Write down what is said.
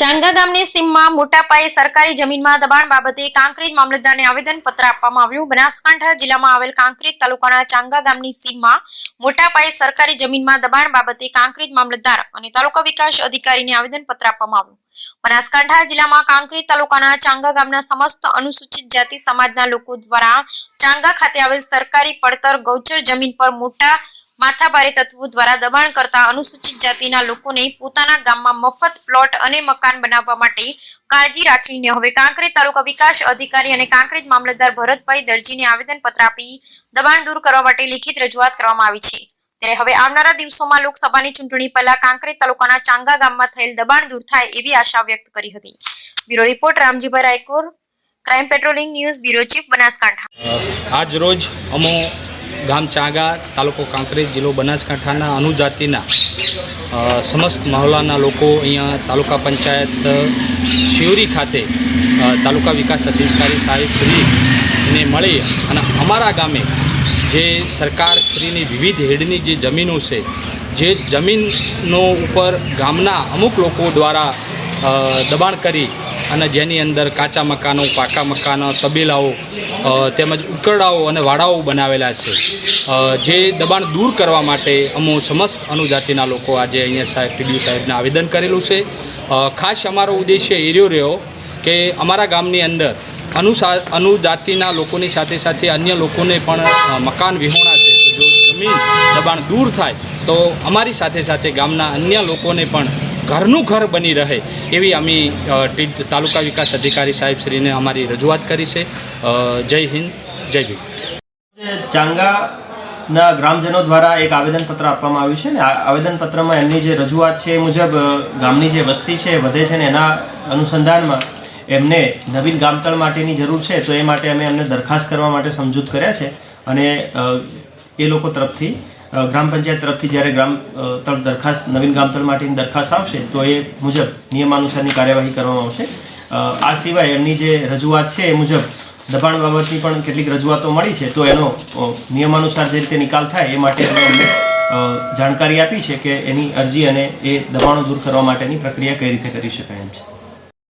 ચાંગા ગામની સીમમાં મોટા પાયે સરકારી જમીનમાં દબાણ બાબતે કાંકરેજ મામલતદારને આવેદન પત્ર આપવામાં આવ્યું. બનાસકાંઠા જિલ્લામાં આવેલ કાંકરેજ તાલુકાના ચાંગા ગામની સીમમાં મોટા પાયે સરકારી જમીનમાં દબાણ બાબતે કાંકરેજ મામલતદાર અને તાલુકા વિકાસ અધિકારીને આવેદન પત્ર આપવામાં આવ્યું. બનાસકાંઠા જિલ્લામાં કાંકરી તાલુકાના ચાંગા ગામના સમસ્ત અનુસૂચિત જાતિ સમાજના લોકો દ્વારા ચાંગા ખાતે આવેલ સરકારી પડતર ગૌચર જમીન પર મોટા માથાભારે તત્વો દ્વારા દબાણ કરતા અનુસૂચિત જાતિના લોકોને પોતાના ગામમાં મફત પ્લોટ અને મકાન બનાવવા માટે કાળજી રાખીને હવે કાંકરેજ તાલુકા વિકાસ અધિકારી અને કાંકરેજ મામલતદાર ભરતભાઈ દરજીને આવેદનપત્ર આપી દબાણ દૂર કરવા માટે લિખિત રજૂઆત કરવામાં આવી છે. ત્યારે હવે આવનારા દિવસોમાં લોકસભાની ચૂંટણી પહેલા કાંકરેજ તાલુકાના ચાંગા ગામમાં થયેલ દબાણ દૂર થાય એવી આશા વ્યક્ત કરી હતી. Bureau report, Ramjibhai Raykor, crime patrolling news bureau chief Banaskantha. આજ રોજ અમો ગામ ચાંગા, તાલુકો કાંકરેજ, જિલ્લો બનાસકાંઠાના અનુજાતિના સમસ્ત મહોલ્લાના લોકો અહીંયા તાલુકા પંચાયત શિવરી ખાતે તાલુકા વિકાસ અધિકારી સાહેબ શ્રીને મળી અને અમારા ગામે જે સરકાર શ્રીની વિવિધ હેડની જે જમીનો છે, જે જમીનનો ઉપર ગામના અમુક લોકો દ્વારા દબાણ કરી અને જેની અંદર કાચા મકાનો, પાકા મકાનો, તબેલાઓ તેમજ ઉકરડાઓ અને વાડાઓ બનાવેલા છે. જે દબાણ દૂર કરવા માટે અમુ સમસ્ત અનુજાતિના લોકો આજે અહીંયા સાહેબ ટીડીયુ સાહેબને આવેદન કરેલું છે. ખાસ અમારો ઉદ્દેશ્ય એ રહ્યો રહ્યો કે અમારા ગામની અંદર અનુસા, અનુજાતિના લોકોની સાથે સાથે અન્ય લોકોને પણ મકાન વિહોણા છે. તો જો જમીન દબાણ દૂર થાય, તો અમારી સાથે સાથે ગામના અન્ય લોકોને પણ ઘરનું ઘર બની રહે એવી અમે તાલુકા વિકાસ અધિકારી સાહેબશ્રીને અમારી રજૂઆત કરી છે. જય હિન્દ, જય ભીમ. ચાંગાના ગ્રામજનો દ્વારા એક આવેદનપત્ર આપવામાં આવ્યું છે ને? આ આવેદનપત્રમાં એમની જે રજૂઆત છે એ મુજબ ગામની જે વસ્તી છે, વધે છે ને એના અનુસંધાનમાં એમને નવીન ગામતળ માટેની જરૂર છે, તો એ માટે અમે એમને દરખાસ્ત કરવા માટે સમજૂત કર્યા છે અને એ લોકો તરફથી ગ્રામ પંચાયત તરફથી જ્યારે ગ્રામ તળ દરખાસ્ત, નવીન ગામતળ માટેની દરખાસ્ત આવશે, તો એ મુજબ નિયમાનુસારની કાર્યવાહી કરવામાં આવશે. આ સિવાય એમની જે રજૂઆત છે એ મુજબ દબાણ બાબતની પણ કેટલીક રજૂઆતો મળી છે, તો એનો નિયમાનુસાર જે રીતે નિકાલ થાય એ માટે એમને જાણકારી આપી છે કે એની અરજી અને એ દબાણો દૂર કરવા માટેની પ્રક્રિયા કઈ રીતે કરી શકાય એમ છે.